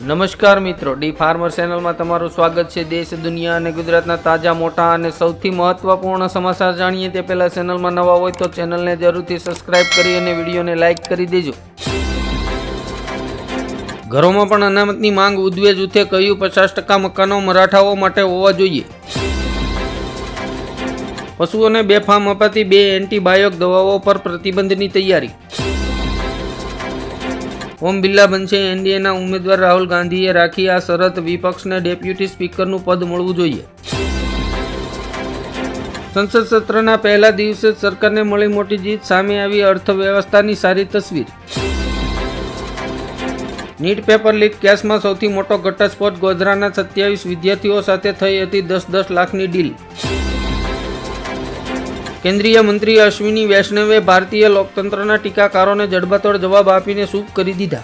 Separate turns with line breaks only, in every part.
નમસ્કાર મિત્રો, D farmer ચેનલમાં તમારું સ્વાગત છે. દેશ, દુનિયા અને ગુજરાતના તાજા, મોટા અને સૌથી મહત્વપૂર્ણ સમાચાર જાણીએ તે પહેલાં ચેનલમાં નવા હોય તો ચેનલને જરૂરથી સબસ્ક્રાઇબ કરી અને વિડીયોને લાઇક કરી દેજો. ઘરોમાં પણ અનામતની માંગ ઉદ્વે જૂથે કહ્યું, પચાસ ટકા મકાનો મરાઠાઓ માટે હોવા જોઈએ. પશુઓને બેફામ અપાતી બે એન્ટીબાયોક દવાઓ પર પ્રતિબંધની તૈયારી. ઓમ બિરલા બનશે. એનડીએના ઉમેદવાર રાહુલ ગાંધીએ રાખી આ શરત. વિપક્ષને ડેપ્યુટી સ્પીકરનું પદ મળવું જોઈએ. સંસદ સત્રના પહેલા દિવસે જ સરકારને મળી મોટી જીત. સામે આવી અર્થવ્યવસ્થાની સારી તસવીર. નીટ પેપર લીક કેસમાં સૌથી મોટો ઘટસ્ફોટ ગોધરાના સત્યાવીસ વિદ્યાર્થીઓ સાથે થઈ હતી દસ દસ લાખની ડીલ. કેન્દ્રીય મંત્રી અશ્વિની વૈષ્ણવે ભારતીય લોકતંત્રના ટીકાકારોને જડબાતોડ જવાબ આપીને શુભ કરી દીધા.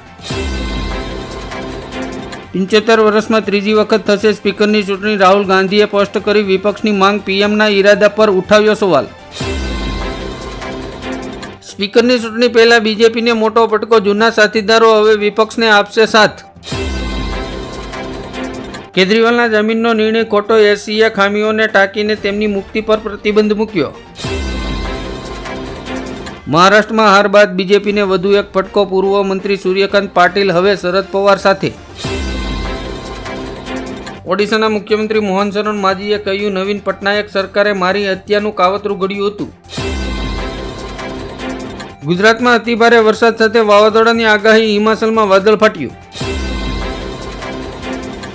પંચોતેર વર્ષમાં ત્રીજી વખત થશે સ્પીકરની ચૂંટણી. રાહુલ ગાંધીએ સ્પષ્ટ કરી વિપક્ષની માંગ પીએમના ઈરાદા પર ઉઠાવ્યો સવાલ. સ્પીકરની ચૂંટણી પહેલા બીજેપીને મોટો પટકો. જૂના સાથીદારો હવે વિપક્ષને આપશે સાથ. કેજરીવાલના જમીનનો નિર્ણય ખોટો. એસીએ ખામીઓને ટાંકીને તેમની મુક્તિ પર પ્રતિબંધ મૂક્યો. મહારાષ્ટ્રમાં હાર બાદ બીજેપીને વધુ એક ફટકો પૂર્વ મંત્રી સૂર્યકાંત પાટીલ હવે શરદ પવાર સાથે. ઓડિશાના મુખ્યમંત્રી મોહન શરણ માજીએ કહ્યું, નવીન પટનાયક સરકારે મારી હત્યાનું કાવતરું ઘડ્યું હતું. ગુજરાતમાં અતિભારે વરસાદ સાથે વાવાઝોડાની આગાહી, હિમાચલમાં વાદળ ફાટ્યું.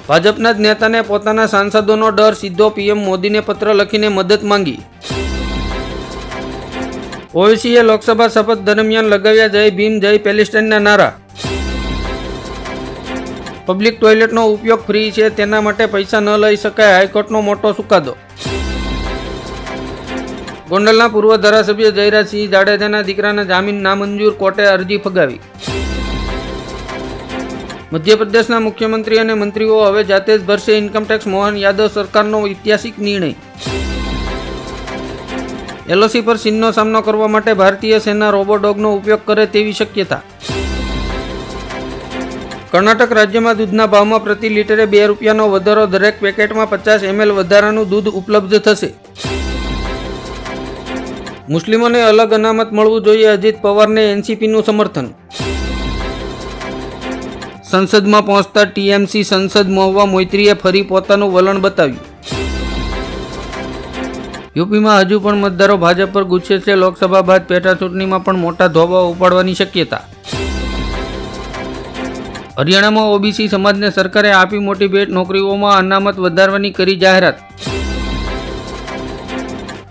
ભાજપના જ નેતાને પોતાના સાંસદોનો ડર, સીધો પીએમ મોદીને પત્ર લખીને મદદ માંગી. ઓવેસીએ લોકસભા શપથ દરમિયાન લગાવ્યા જય ભીમ, જય પેલેસ્ટાઇનના નારા. પબ્લિક ટોયલેટનો ઉપયોગ ફ્રી છે, તેના માટે પૈસા ન લઈ શકાય, હાઈકોર્ટનો મોટો ચુકાદો. ગોંડલના પૂર્વ ધારાસભ્ય જયરાજસિંહ જાડેજાના દીકરાના જામીન નામંજૂર કોર્ટે અરજી ફગાવી. મધ્યપ્રદેશના મુખ્યમંત્રી અને મંત્રીઓ હવે જાતે જ ભરશે ઇન્કમટેક્સ મોહન યાદવ સરકારનો ઐતિહાસિક નિર્ણય. એલઓસી પર ચીનનો સામનો કરવા માટે ભારતીય સેના રોબોડોગનો ઉપયોગ કરે તેવી શક્યતા. કર્ણાટક રાજ્યમાં દૂધના ભાવમાં પ્રતિ લીટરે બે રૂપિયાનો વધારો, દરેક પેકેટમાં પચાસ એમએલ વધારાનું દૂધ ઉપલબ્ધ થશે. મુસ્લિમોને અલગ અનામત મળવું જોઈએ, અજીત પવારને એનસીપીનું સમર્થન. સંસદમાં પહોંચતા ટીએમસી સંસદ મહુવા મૈત્રીએ ફરી પોતાનું વલણ બતાવ્યું. યુપીમાં હજુ પણ મતદારો ભાજપ પર ગુસ્સે છે. લોકસભા બાદ પેટા ચૂંટણીમાં પણ મોટા ધોબા ઉપાડવાની શક્યતા. હરિયાણામાં ઓબીસી સમાજને સરકારે આપી મોટી ભેટ. નોકરીઓમાં અનામત વધારવાની કરી જાહેરાત.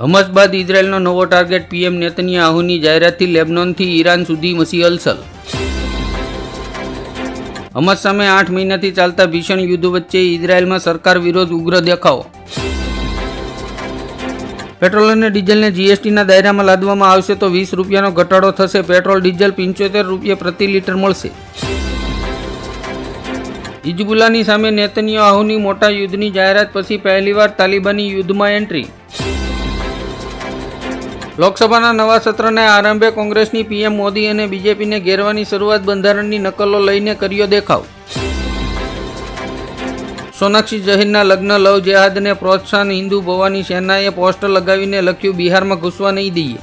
હમસ બાદ ઇઝરાયલનો નવો ટાર્ગેટ પીએમ નેતન્યાહુની જાહેરાતથી લેબનોનથી ઈરાન સુધી મસી અલસલ. હમસ સામે આઠ મહિનાથી ચાલતા ભીષણ યુદ્ધ વચ્ચે ઇઝરાયલમાં સરકાર વિરોધ ઉગ્ર દેખાવો. પેટ્રોલ અને ડીઝલને જીએસટીના દાયરામાં લાદવામાં આવશે તો વીસ રૂપિયાનો ઘટાડો થશે. પેટ્રોલ, ડીઝલ પંચોતેર રૂપિયા પ્રતિ લીટર મળશે. હિજબુલ્લાની સામે નેતન્યાહુની મોટા યુદ્ધની જાહેરાત પછી પહેલીવાર તાલિબાની યુદ્ધમાં એન્ટ્રી. લોકસભાના નવા સત્રને આરંભે કોંગ્રેસની પીએમ મોદી અને બીજેપીને ઘેરવાની શરૂઆત બંધારણની નકલો લઈને કર્યો દેખાવ. સોનાક્ષી જહીરના લગ્ન લવ જેહાદને પ્રોત્સાહન હિન્દુ ભવાની સેનાએ પોસ્ટર લગાવીને લખ્યું, બિહારમાં ઘૂસવા નહીં દઈએ.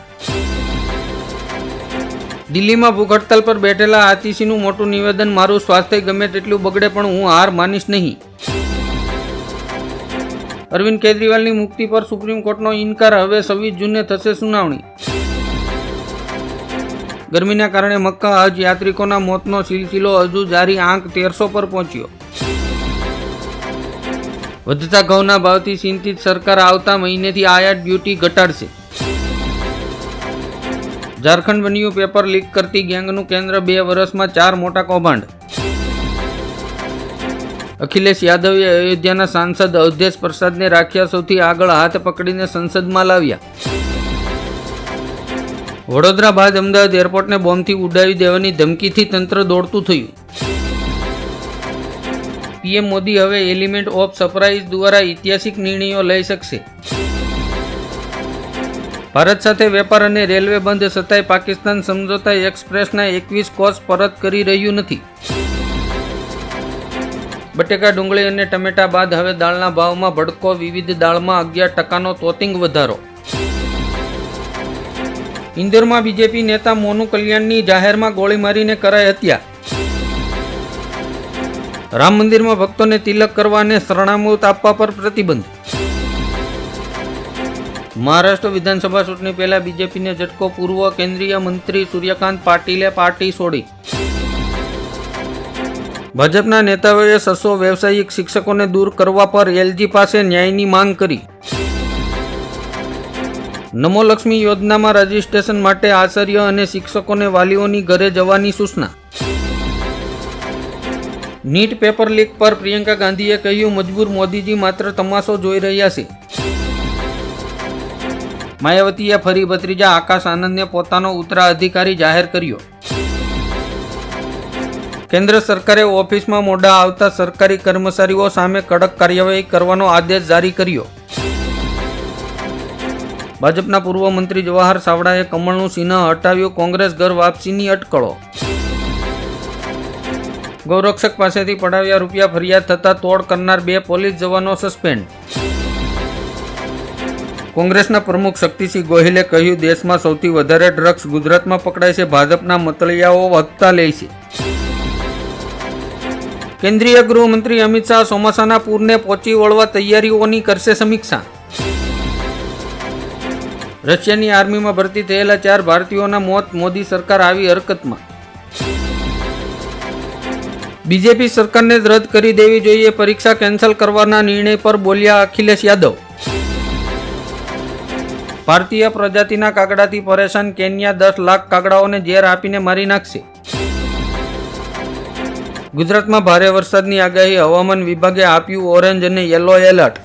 દિલ્હીમાં ભૂખ હડતાલ પર બેઠેલા આતિશીનું મોટું નિવેદન, મારું સ્વાસ્થ્ય ગમે તેટલું બગડે પણ હું હાર માનીશ નહીં. અરવિંદ કેજરીવાલની મુક્તિ પર સુપ્રીમ કોર્ટનો ઇનકાર, હવે છવ્વીસ જૂને થશે સુનાવણી. ગરમીના કારણે મક્કા હજ યાત્રિકોના મોતનો સિલસિલો હજુ જારી આંક તેરસો પર પહોંચ્યો. વધતા ઘઉંના ભાવથી ચિંતિત સરકાર આવતા મહિનેથી આયાત ડ્યુટી ઘટાડશે. ઝારખંડ બન્યું પેપર લીક કરતી ગેંગનું કેન્દ્ર બે વર્ષમાં ચાર મોટા કૌભાંડ. અખિલેશ યાદવે અયોધ્યાના સાંસદ અવધેશ પ્રસાદને રાખ્યા સૌથી આગળ હાથ પકડીને સંસદમાં લાવ્યા. વડોદરા બાદ અમદાવાદ એરપોર્ટને બોમ્બથી ઉડાવી દેવાની ધમકીથી તંત્ર દોડતું થયું. પીએમ મોદી હવે એલિમેન્ટ ઓફ સરપ્રાઇઝ દ્વારા ઐતિહાસિક નિર્ણયો લઈ શકશે. ભારત સાથે વેપાર અને રેલવે બંધ છતાંય પાકિસ્તાન સમજોતા એક્સપ્રેસના એકવીસ કોચ પરત કરી રહ્યું નથી. બટેકા ડુંગળી અને ટમેટા બાદ હવે દાળના ભાવમાં ભડકો, વિવિધ દાળમાં અગિયાર ટકાનો તોતિંગ વધારો. ઇન્દોરમાં બીજેપી નેતા મોનુ કલ્યાણની જાહેરમાં ગોળી મારીને કરાઈ હત્યા. રામ મંદિરમાં ભક્તોને તિલક કરવા અને શરણામૃત આપવા પર પ્રતિબંધ. મહારાષ્ટ્ર વિધાનસભા ચૂંટણી પહેલા બીજેપીને ઝટકો પૂર્વ કેન્દ્રીય મંત્રી સૂર્યકાંત પાટીલે પાર્ટી છોડી. ભાજપના નેતાઓએ સસો વ્યવસાયિક શિક્ષકોને દૂર કરવા પર એલજી પાસે ન્યાયની માંગ કરી. નમો લક્ષ્મી યોજનામાં રજીસ્ટ્રેશન માટે આચાર્ય અને શિક્ષકોને વાલીઓની ઘરે જવાની સૂચના. નીટ પેપર લીક પર પ્રિયંકા ગાંધીએ કહ્યું, મજબૂર મોદીજી માત્ર તમાશો જોઈ રહ્યા છે. માયાવતીએ ફરી ભત્રીજા આકાશ આનંદને પોતાનો ઉત્તરાધિકારી જાહેર કર્યો. કેન્દ્ર સરકારે ઓફિસમાં મોડા આવતા સરકારી કર્મચારીઓ સામે કડક કાર્યવાહી કરવાનો આદેશ જારી કર્યો. ભાજપના પૂર્વ મંત્રી જવાહર સાવડાએ કમળનું ચિહ્ન હટાવ્યું, કોંગ્રેસ ઘર વાપસીની અટકળો. ગૌરક્ષક પાસેથી પડાવ્યા રૂપિયા ફરિયાદ થતા તોડ કરનાર બે પોલીસ જવાનો સસ્પેન્ડ. કોંગ્રેસના પ્રમુખ શક્તિસિંહ ગોહિલે કહ્યું, દેશમાં સૌથી વધારે ડ્રગ્સ ગુજરાતમાં પકડાય છે, ભાજપના મતળિયાઓ વધતા લે છે. કેન્દ્રીય ગૃહમંત્રી અમિત શાહ ચોમાસાના પૂરને પહોંચી વળવા તૈયારીઓની કરશે સમીક્ષા. રશિયાની આર્મીમાં ભરતી થયેલા ચાર ભારતીયોના મોત, મોદી સરકાર આવી હરકતમાં. બીજેપી સરકારને જ રદ કરી દેવી જોઈએ. પરીક્ષા કેન્સલ કરવાના નિર્ણય પર બોલ્યા અખિલેશ યાદવ. ભારતીય પ્રજાતિના કાગડાથી પરેશાન કેન્યા દસ લાખ કાગડાઓને ઝેર આપીને મારી નાખશે. ગુજરાતમાં ભારે વરસાદની આગાહી હવામાન વિભાગે આપ્યું ઓરેન્જ અને યલો એલર્ટ.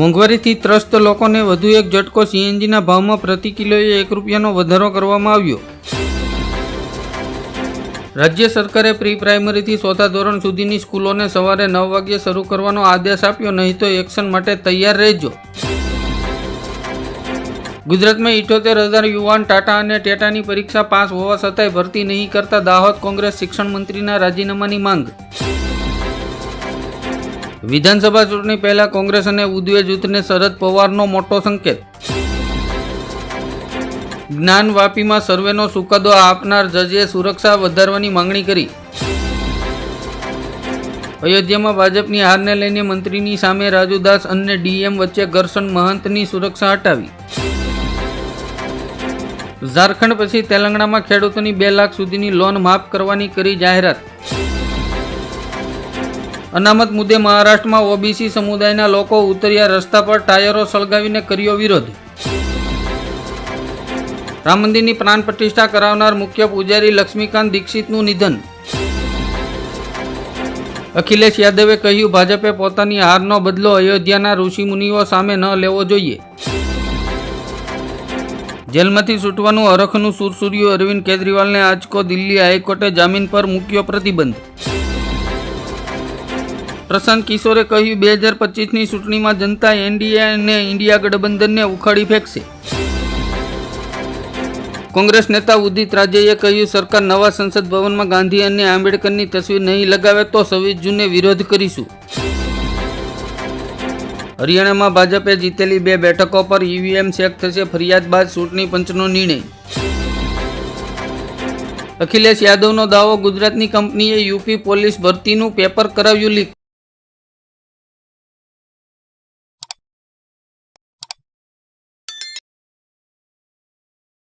મોંઘવારીથી ત્રસ્ત લોકોને વધુ એક ઝટકો સીએનજીના ભાવમાં પ્રતિ કિલોએ એક રૂપિયાનો વધારો કરવામાં આવ્યો. રાજ્ય સરકારે પ્રી પ્રાઇમરીથી ચોથા ધોરણ સુધીની સ્કૂલોને સવારે નવ વાગ્યે શરૂ કરવાનો આદેશ આપ્યો, નહીં તો એક્શન માટે તૈયાર રહેજો. ગુજરાતમાં ઇઠોતેર હજાર યુવાન ટાટા અને ટેટાની પરીક્ષા પાસ હોવા છતાંય ભરતી નહીં કરતા દાહોદ કોંગ્રેસ શિક્ષણ મંત્રીના રાજીનામાની માંગ. વિધાનસભા ચૂંટણી પહેલા કોંગ્રેસ અને ઉદ્વે જૂથને શરદ પવારનો મોટો સંકેત. જ્ઞાન વાપીમાં સર્વેનો ચુકાદો આપનાર જજે સુરક્ષા વધારવાની માંગણી કરી. અયોધ્યામાં ભાજપની હારને લઈને મંત્રીની સામે રાજુદાસ અને ડીએમ વચ્ચે ઘર્ષણ મહંતની સુરક્ષા હટાવી. ઝારખંડ પછી તેલંગણામાં ખેડૂતોની બે લાખ સુધીની લોન માફ કરવાની કરી જાહેરાત. અનામત મુદ્દે મહારાષ્ટ્રમાં ઓબીસી સમુદાયના લોકો ઉતર્યા રસ્તા પર ટાયરો સળગાવીને કર્યો વિરોધ. રામ મંદિરની પ્રાણ પ્રતિષ્ઠા કરાવનાર મુખ્ય પૂજારી લક્ષ્મીકાંત દીક્ષિતનું નિધન. અખિલેશ યાદવે કહ્યું, ભાજપે પોતાની હારનો બદલો અયોધ્યાના ઋષિમુનિઓ સામે ન લેવો જોઈએ. જેલમાંથી છૂટવાનું અરખનું સુરસુર્યું અરવિંદ કેજરીવાલને આજકો દિલ્હી હાઈકોર્ટે જામીન પર મૂક્યો પ્રતિબંધ. પ્રશાંત કિશોરે કહ્યું, બે હજાર પચીસની ચૂંટણીમાં જનતા એનડીએ અને ઇન્ડિયા ગઠબંધનને ઉખાડી ફેંકશે. કોંગ્રેસ નેતા ઉદિત રાજેએ કહ્યું, સરકાર નવા સંસદ ભવનમાં ગાંધી અને આંબેડકરની તસવીર નહીં લગાવે તો છવ્વીસ જૂને વિરોધ કરીશું. હરિયાણામાં ભાજપે જીતેલી બે બેઠકો પર ઈવીએમ ચેક થશે. ફરિયાદ બાદ ચૂંટણી પંચનો નિર્ણય. અખિલેશ યાદવનો દાવો ગુજરાતની કંપનીએ યુપી પોલીસ ભરતીનું પેપર કરાવ્યું લીક